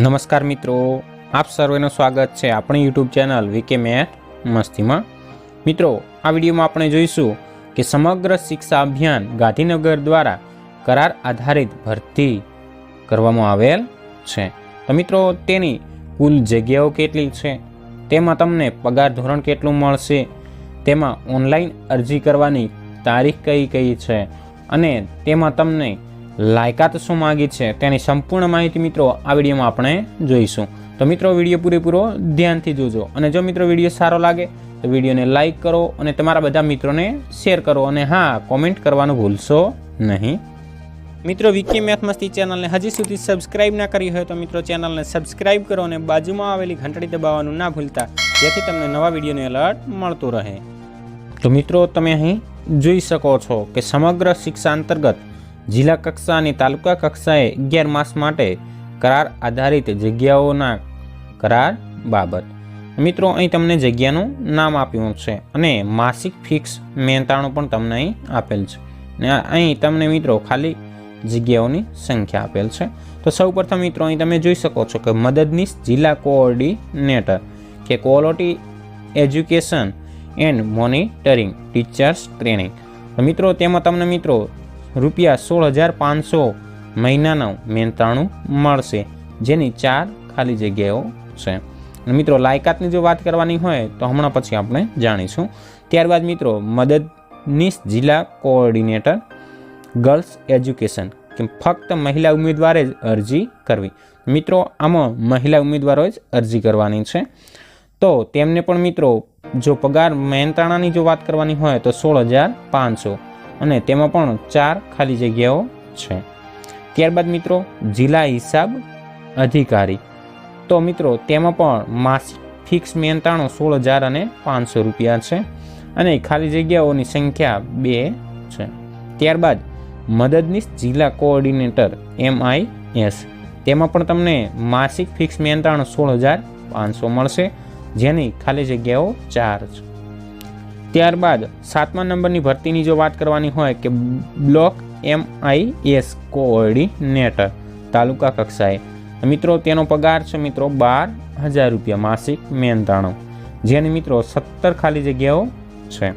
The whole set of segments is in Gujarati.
નમસ્કાર મિત્રો, આપ સર્વેનું સ્વાગત છે આપણી યુટ્યુબ ચેનલ વીકે મેથ મસ્તીમાં. મિત્રો, આ વિડીયોમાં આપણે જોઈશું કે સમગ્ર શિક્ષા અભિયાન ગાંધીનગર દ્વારા કરાર આધારિત ભરતી કરવામાં આવેલ છે. તો મિત્રો, તેની કુલ જગ્યાઓ કેટલી છે? તેમાં તમને પગાર ધોરણ કેટલું મળશે? તેમાં ઓનલાઈન અરજી કરવાની તારીખ કઈ કઈ છે? અને તેમાં તમને લાયકાત શું માગી છે તેની સંપૂર્ણ માહિતી મિત્રો આ વિડીયોમાં આપણે જોઈશું. તો મિત્રો, વીડિયો પૂરેપૂરો ધ્યાનથી જોજો અને જો મિત્રો વીડિયો સારો લાગે, તો વિડીયોને લાઇક કરો અને તમારા બધા મિત્રોને શેર કરો અને હા, કોમેન્ટ કરવાનું ભૂલશો નહીં. મિત્રો વિકી મેથ ચેનલને હજી સુધી સબસ્ક્રાઇબ ના કરી હોય તો મિત્રો ચેનલને સબસ્ક્રાઇબ કરો અને બાજુમાં આવેલી ઘંટડી દબાવવાનું ના ભૂલતા, જેથી તમને નવા વિડીયોને એલર્ટ મળતું રહે. તો મિત્રો, તમે અહીં જોઈ શકો છો કે સમગ્ર શિક્ષા અંતર્ગત જિલ્લા કક્ષા અને તાલુકા કક્ષાએ અગિયાર માસ માટે કરાર આધારિત જગ્યાઓના કરાર બાબત. મિત્રો, અહીં તમને જગ્યાનું નામ આપ્યું છે અને માસિક ફિક્સ મહેનતાણું પણ તમને અહીં આપેલ છે. ને અહીં તમને મિત્રો ખાલી જગ્યાઓની સંખ્યા આપેલ છે. તો સૌપ્રથમ મિત્રો, અહીં તમે જોઈ શકો છો કે મદદનીશ જિલ્લા કોઓર્ડિનેટર કે quality education and monitoring teachers training. મિત્રો, તેમાં તમને મિત્રો રૂપિયા સોળ હજાર પાંચસો મહિનાનું મહેનતાણું મળશે. જેની ચાર ખાલી જગ્યાઓ છે. મિત્રો, લાયકાતની જો વાત કરવાની હોય, તો હમણાં પછી આપણે જાણીશું. ત્યારબાદ મિત્રો, મદદનીશ જિલ્લા કોઓર્ડિનેટર ગર્લ્સ એજ્યુકેશન કે ફક્ત મહિલા ઉમેદવારે જ અરજી કરવી. મિત્રો, આમાં મહિલા ઉમેદવારો જ અરજી કરવાની છે. તો તેમને પણ મિત્રો, જો પગાર મહેનતાણાની જો વાત કરવાની હોય, તો સોળ હજાર પાંચસો અને તેમાં પણ ચાર ખાલી જગ્યાઓ છે. ત્યારબાદ મિત્રો, જિલ્લા હિસાબ અધિકારી. તો મિત્રો, તેમાં પણ માસિક ફિક્સ મહેનતાણું સોળ હજાર અને પાંચસો રૂપિયા છે અને ખાલી જગ્યાઓની સંખ્યા બે છે. ત્યારબાદ મદદનીશ જિલ્લા કોઓર્ડિનેટર એમઆઈએસ તેમાં પણ તમને માસિક ફિક્સ મહેનતાણું સોળ હજાર પાંચસો મળશે, જેની ખાલી જગ્યાઓ ચાર છે. ત્યારબાદ સાતમા નંબરની ભરતીની જો વાત કરવાની હોય કે બ્લોક એમઆઈએસ કોઓર્ડિનેટર, તાલુકા કક્ષાએ. મિત્રો, તેનો પગાર છે મિત્રો બાર હજાર રૂપિયા, માસિક મહેનતાણું જેની મિત્રો સત્તર ખાલી જગ્યાઓ છે.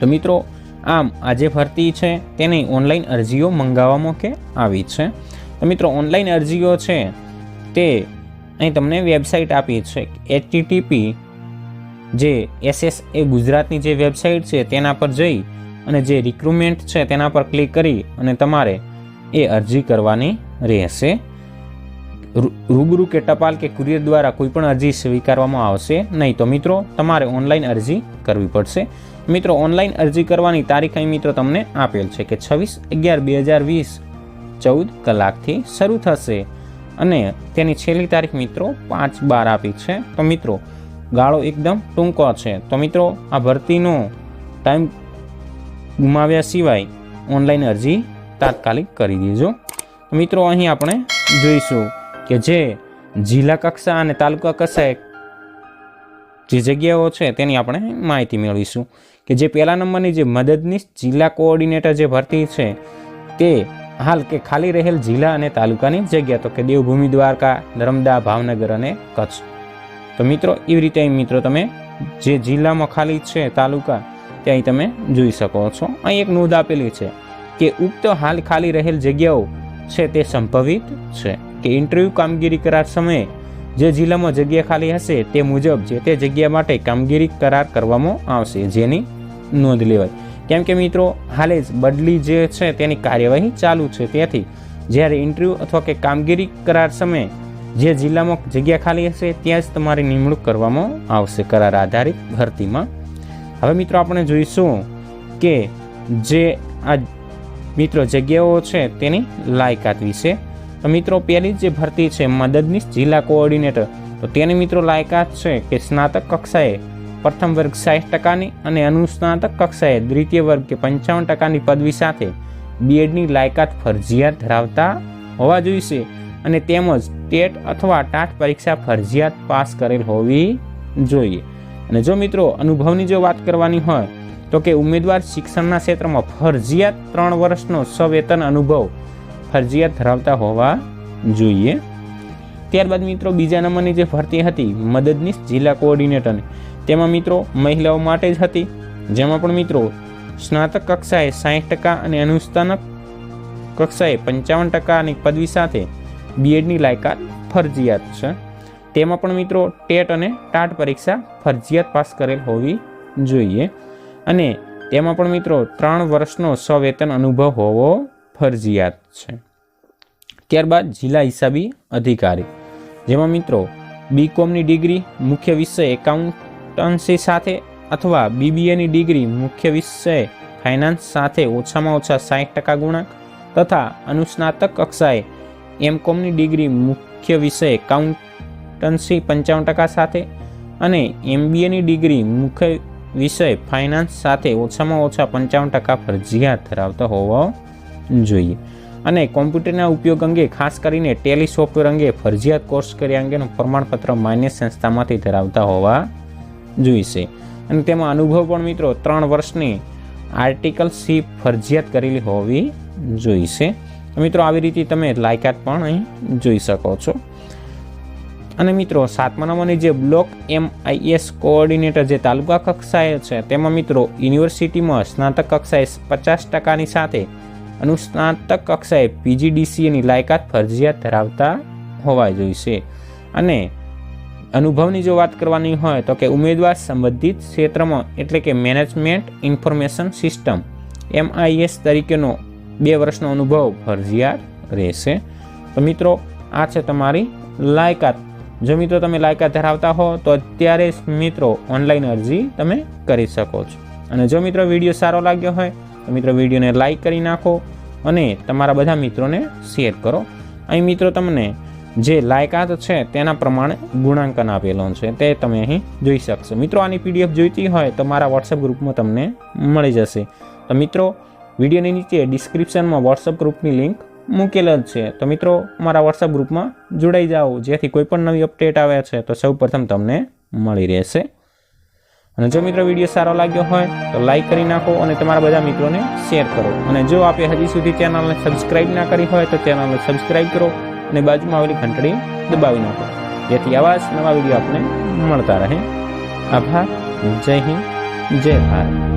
તો મિત્રો, આમ આ જે ભરતી છે તેની ઓનલાઈન અરજીઓ મંગાવવામાં કે આવી છે? તો મિત્રો, ઓનલાઈન અરજીઓ છે તે અહીં તમને વેબસાઇટ આપી છે એચટીટીપી જે એસએસ એ ગુજરાતની જે વેબસાઇટ છે તેના પર જઈ અને જે રિક્રુટમેન્ટ છે તેના પર ક્લિક કરી અને તમારે એ અરજી કરવાની રહેશે. રૂબરૂ કે ટપાલ કે કુરિયર દ્વારા કોઈ પણ અરજી સ્વીકારવામાં આવશે નહીં. તો મિત્રો, તમારે ઓનલાઈન અરજી કરવી પડશે. મિત્રો ઓનલાઈન અરજી કરવાની તારીખ અહીં મિત્રો તમને આપેલ છે કે છવ્વીસ અગિયાર બે હજાર વીસ ચૌદ કલાકથી શરૂ થશે. અને તેની છેલ્લી તારીખ મિત્રો પાંચ બાર આપી છે. તો મિત્રો ગાળો એકદમ ટૂંકો છે. તો મિત્રો, આ ભરતીનો ટાઈમ ગુમાવ્યા સિવાય ઓનલાઈન અરજી તાત્કાલિક કરી દેજો. મિત્રો, અહીં આપણે જોઈશું કે જે જિલ્લા કક્ષા અને તાલુકા કક્ષાએ જે જગ્યાઓ છે તેની આપણે માહિતી મેળવીશું. કે જે પહેલા નંબરની જે મદદનીશ જિલ્લા કોઓર્ડિનેટર જે ભરતી છે તે હાલ કે ખાલી રહેલ જિલ્લા અને તાલુકાની જગ્યા, તો કે દેવભૂમિ દ્વારકા, નર્મદા, ભાવનગર અને કચ્છ. તો મિત્રો એવી રીતે અહીં મિત્રો તમે જે જિલ્લામાં ખાલી છે તાલુકા તે તમે જોઈ શકો છો. અહીં એક નોંધ આપેલી છે કે ઉક્ત હાલ ખાલી રહેલ જગ્યાઓ છે તે સંભવિત છે કે ઇન્ટરવ્યૂ કામગીરી કરાર સમયે જે જિલ્લામાં જગ્યા ખાલી હશે તે મુજબ જે તે જગ્યા માટે કામગીરી કરાર કરવામાં આવશે જેની નોંધ લેવાય. કેમ કે મિત્રો, હાલે જ બદલી જે છે તેની કાર્યવાહી ચાલુ છે. તેથી જ્યારે ઇન્ટરવ્યૂ અથવા કે કામગીરી કરાર સમયે જે જિલ્લામાં જગ્યા ખાલી હશે ત્યાં જ તમારી નિમણૂક કરવામાં આવશે કરાર આધારિત ભરતીમાં. હવે મિત્રો આપણે જોઈશું કે જે આ મિત્રો જગ્યાઓ છે તેની લાયકાત વિશે. તો મિત્રો પહેલી જે ભરતી છે મદદનીશ જિલ્લા કોઓર્ડિનેટર. તો તેની મિત્રો લાયકાત છે કે સ્નાતક કક્ષાએ પ્રથમ વર્ગ સાઠ ટકાની અને અનુસ્નાતક કક્ષાએ દ્વિતીય વર્ગ કે પંચાવન ટકાની પદવી સાથે બીએડની લાયકાત ફરજિયાત ધરાવતા હોવા જોઈશે. અને તેમજ ટેટ અથવા ટાટ પરીક્ષા ફરજિયાત પાસ કરેલ હોવી જોઈએ. અને જો મિત્રો અનુભવની જો વાત કરવાની હોય, તો કે ઉમેદવાર શિક્ષણના ક્ષેત્રમાં ફરજિયાત ત્રણ વર્ષનો સવેતન અનુભવ ફરજિયાત ધરાવતા હોવા જોઈએ. ત્યારબાદ મિત્રો બીજા નંબરની જે ભરતી હતી, મદદનીશ જિલ્લા કોઓર્ડિનેટરની તેમાં મિત્રો મહિલાઓ માટે જ હતી. જેમાં પણ મિત્રો સ્નાતક કક્ષાએ સાહીઠ ટકા અને અનુસ્નાતક કક્ષાએ પંચાવન ટકાની પદવી સાથે બીએડની લાયકાત ફરજિયાત છે. તેમાં પણ મિત્રો ટેટ અને ટાટ પરીક્ષા ફરજિયાત પાસ કરેલ હોવી જોઈએ. અને તેમાં પણ મિત્રો ત્રણ વર્ષનો સવેતન અનુભવ હોવો ફરજિયાત છે. ત્યારબાદ જિલ્લા હિસાબી અધિકારી. જેમાં મિત્રો બીકોમની ડિગ્રી, મુખ્ય વિષય એકાઉન્ટન્સી સાથે અથવા બીબીએની ડિગ્રી, મુખ્ય વિષય ફાઇનાન્સ સાથે ઓછામાં ઓછા સાઠ ટકા ગુણાંક તથા અનુસ્નાતક કક્ષાએ એમકોમની ડિગ્રી મુખ્ય વિષય એકાઉન્ટન્સી પંચાવન ટકા સાથે અને એમબીએની ડિગ્રી મુખ્ય વિષય ફાઇનાન્સ સાથે ઓછામાં ઓછા પંચાવન ટકા ફરજિયાત ધરાવતા હોવા જોઈએ. અને કોમ્પ્યુટરના ઉપયોગ અંગે ખાસ કરીને ટેલી સોફ્ટવેર અંગે ફરજિયાત કોર્સ કર્યા અંગેનું પ્રમાણપત્ર માન્ય સંસ્થામાંથી ધરાવતા હોવા જોઈશે. અને તેમાં અનુભવ પણ મિત્રો ત્રણ વર્ષની આર્ટિકલ સી ફરજિયાત કરેલી હોવી જોઈશે. મિત્રો, આવી રીતે તમે લાયકાત પણ અહીં જોઈ શકો છો. અને મિત્રો, સાતમા નંબરની જે બ્લોક એમ આઈએસ કોઓર્ડિનેટર જે તાલુકા કક્ષાએ છે, તેમાં મિત્રો, યુનિવર્સિટીમાં સ્નાતક કક્ષાએ પચાસ ટકાની સાથે અનુસ્નાતક કક્ષાએ પીજીડીસીએની લાયકાત ફરજિયાત ધરાવતા હોવા જોઈશે. અને અનુભવની જો વાત કરવાની હોય, તો કે ઉમેદવાર સંબંધિત ક્ષેત્રમાં, એટલે કે મેનેજમેન્ટ ઇન્ફોર્મેશન સિસ્ટમ એમઆઈએસ તરીકેનો બે વર્ષનો અનુભવ ફરજિયાત રહેશે. તો મિત્રો, આ છે તમારી લાયકાત. જો મિત્રો તમે લાયકાત ધરાવતા હો, તો અત્યારે મિત્રો ઓનલાઈન અરજી તમે કરી શકો છો. અને જો મિત્રો વીડિયો સારો લાગ્યો હોય, તો મિત્રો વિડીયોને લાઈક કરી નાખો અને તમારા બધા મિત્રોને શેર કરો. અહીં મિત્રો તમને જે લાયકાત છે, તેના પ્રમાણે ગુણાંકન આપેલો છે, તે તમે અહીં જોઈ શકશો. મિત્રો, આની પીડીએફ જોઈતી હોય, તો મારા વોટ્સઅપ ગ્રુપમાં તમને મળી જશે. તો મિત્રો વિડીયોની નીચે ડિસ્ક્રિપ્શનમાં વોટ્સઅપ ગ્રુપની લિંક મૂકેલ જ છે. તો મિત્રો મારા વોટ્સઅપ ગ્રુપમાં જોડાઈ જાઓ. જેથી કોઈ પણ નવી અપડેટ આવે છે, તો સૌ પ્રથમ તમને મળી રહેશે. અને જો મિત્રો, વીડિયો સારો લાગ્યો હોય, તો લાઈક કરી નાખો અને તમારા બધા મિત્રોને શેર કરો. અને જો આપે હજી સુધી ચેનલને સબસ્ક્રાઇબ ના કરી હોય, તો ચેનલને સબસ્ક્રાઇબ કરો અને બાજુમાં આવેલી ઘંટડી દબાવી નાખો. જેથી આવા જ નવા વીડિયો આપને મળતા રહે. આભાર. જય હિન્દ. જય ભારત.